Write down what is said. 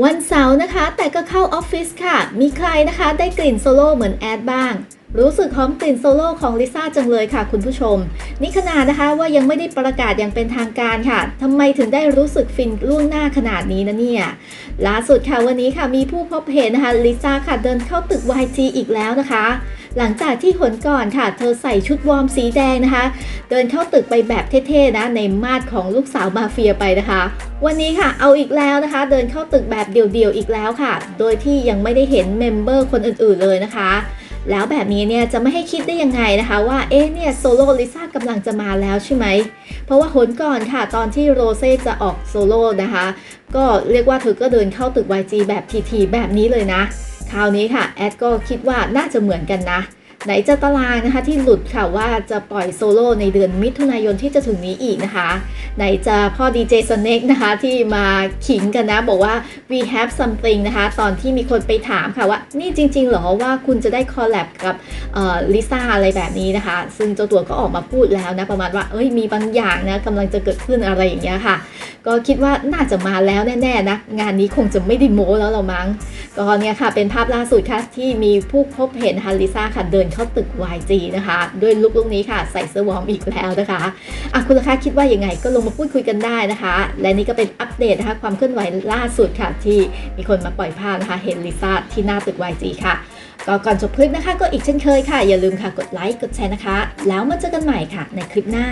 วันเสาร์นะคะ แต่ก็เข้าออฟฟิศค่ะ มีใครนะคะได้กลิ่นโซโล่เหมือนแอดบ้าง รู้สึกหอมกลิ่นโซโล่ของลิซ่าจังเลยค่ะคุณผู้ชม นี่ขนาดนะคะว่ายังไม่ได้ประกาศอย่างเป็นทางการค่ะทำไมถึงได้รู้สึกฟินล่วงหน้าขนาดนี้นะเนี่ยล่าสุดค่ะวันนี้ค่ะมีผู้พบเห็นนะคะลิซ่าค่ะเดินเข้าตึก YG อีกแล้วนะคะ หลังจากที่หนก่อนค่ะ เธอใส่ชุดวอร์มสีแดงนะคะ เดินเข้าตึกไปแบบเท่ๆนะ ในมาดของลูกสาวมาเฟียไปนะคะ วันนี้ค่ะ เอาอีกแล้วนะคะ เดินเข้าตึกแบบเดี่ยวๆอีกแล้วค่ะ โดยที่ยังไม่ได้เห็นเมมเบอร์คนอื่นๆเลยนะคะ แล้วแบบนี้เนี่ยจะไม่ให้คิดได้ยังไงนะคะว่าเอ๊ะเนี่ยโซโล่ลิซ่ากำลังจะมาแล้วใช่ไหม เพราะว่าหนก่อนค่ะ ตอนที่โรเซ่จะออกโซโล่นะคะ ก็เรียกว่าเธอก็เดินเข้าตึก YG แบบทีๆแบบนี้เลยนะ คราวนี้ค่ะแอดก็คิดว่าน่าจะเหมือนกันนะ ไหนจะตารางนะคะที่หลุดค่ะว่าจะปล่อยโซโล่ในเดือนมิถุนายนที่จะถึงนี้อีกนะคะ ไหนจะพ่อดีเจสเน็กนะคะที่มาขิงกันนะ บอกว่า we have something นะคะ ตอนที่มีคนไปถามค่ะว่า นี่จริง ๆ เหรอว่าคุณจะได้คอลแลบกับลิซ่าอะไรแบบนี้นะคะ ซึ่งเจ้าตัวก็ออกมาพูดแล้วนะ ประมาณว่าเอ้ยมีบางอย่างนะกำลังจะเกิดขึ้นอะไรอย่างเงี้ยค่ะ ก็คิดว่าน่าจะมาแล้วแน่ๆนะงานนี้คงจะไม่ได้โม้แล้วเรามั้งก็เนี่ยค่ะเป็นภาพล่าสุดค่ะที่มีผู้พบเห็นฮาริซ่าค่ะเดินเข้าตึก YG นะคะ ด้วยลุคลุกนี้ค่ะ ใส่เสื้อวอร์มอีกแล้วนะคะอะคุณราคาคิดว่ายังไงก็ลงมาพูดคุยกันได้นะคะ และนี่ก็เป็นอัปเดตนะคะความเคลื่อนไหวล่าสุดค่ะ ที่มีคนมาปล่อยภาพนะคะ เห็นลิซ่าที่หน้าตึก YG ค่ะ ก็ก่อนจบคลิปนะคะ ก็อีกเช่นเคยค่ะ อย่าลืมค่ะกดไลค์กดแชร์นะคะ แล้วมาเจอกันใหม่ค่ะ ในคลิปหน้า